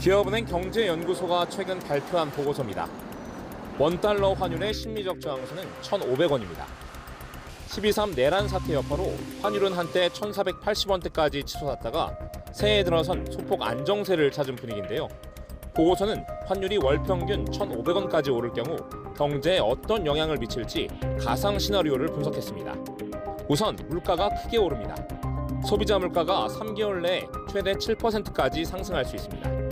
기업은행 경제연구소가 최근 발표한 보고서입니다. 원달러 환율의 심리적 저항선은 1,500원입니다. 12.3 내란 사태 여파로 환율은 한때 1,480원대까지 치솟았다가 새해 들어선 소폭 안정세를 찾은 분위기인데요. 보고서는 환율이 월 평균 1,500원까지 오를 경우 경제에 어떤 영향을 미칠지 가상 시나리오를 분석했습니다. 우선 물가가 크게 오릅니다. 소비자 물가가 3개월 내에 최대 7%까지 상승할 수 있습니다.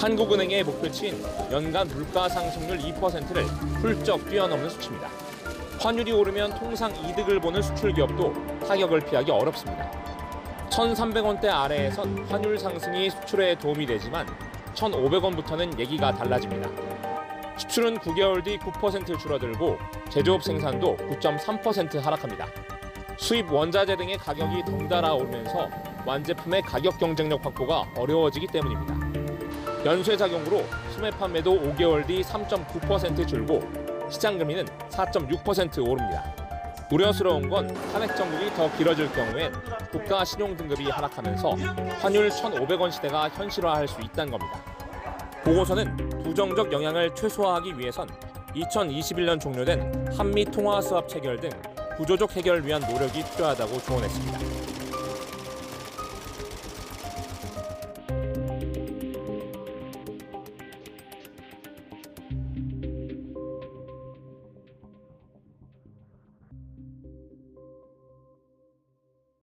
한국은행의 목표치인 연간 물가 상승률 2%를 훌쩍 뛰어넘는 수치입니다. 환율이 오르면 통상 이득을 보는 수출 기업도 타격을 피하기 어렵습니다. 1,300원대 아래에선 환율 상승이 수출에 도움이 되지만 1,500원부터는 얘기가 달라집니다. 수출은 9개월 뒤 9% 줄어들고 제조업 생산도 9.3% 하락합니다. 수입 원자재 등의 가격이 덩달아 오르면서 완제품의 가격 경쟁력 확보가 어려워지기 때문입니다. 연쇄 작용으로 소매 판매도 5개월 뒤 3.9% 줄고 시장 금리는 4.6% 오릅니다. 우려스러운 건 탄핵 정국이 더 길어질 경우엔 국가 신용 등급이 하락하면서 환율 1,500원 시대가 현실화할 수 있다는 겁니다. 보고서는 부정적 영향을 최소화하기 위해선 2021년 종료된 한미 통화 수합 체결 등 구조적 해결을 위한 노력이 필요하다고 조언했습니다.